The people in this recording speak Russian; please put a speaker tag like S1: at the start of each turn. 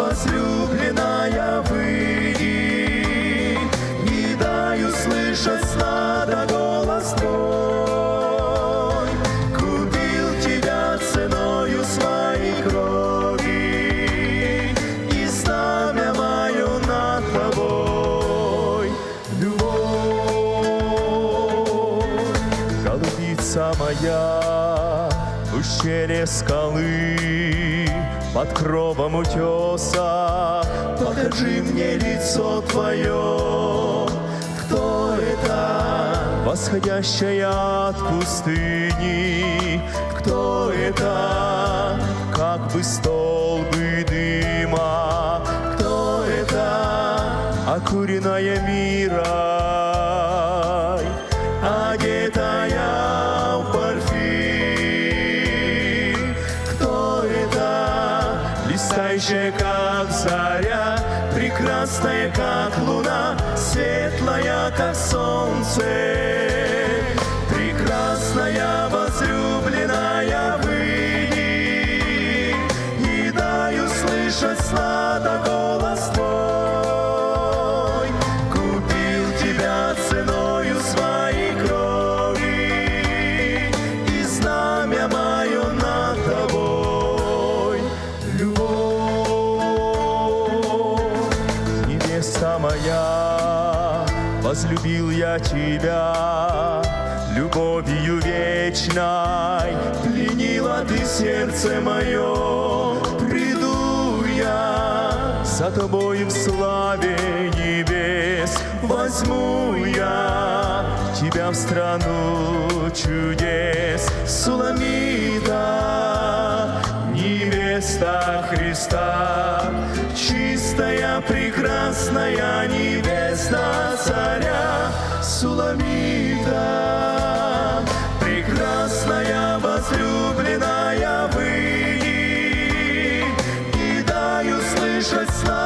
S1: возлюбленная, выйди, не дай услышать надо голос твой. Купил тебя ценою своей крови, и знамя мое над тобой. Любовь, голубица моя, в ущелье скалы, под кровом утеса, покажи мне лицо твое. Кто это? Восходящая от пустыни. Кто это? Как бы столбы дыма. Кто это? Окуренная мира, Листающая, как заря, прекрасная, как луна, светлая, как солнце. Возлюбил я тебя любовью вечной, пленила ты сердце мое, приду я за тобой в славе небес, возьму я тебя в страну чудес, Суламита, невеста Христа, чистая, прекрасная Суламита, прекрасная возлюбленная вы, и дай услышать слова.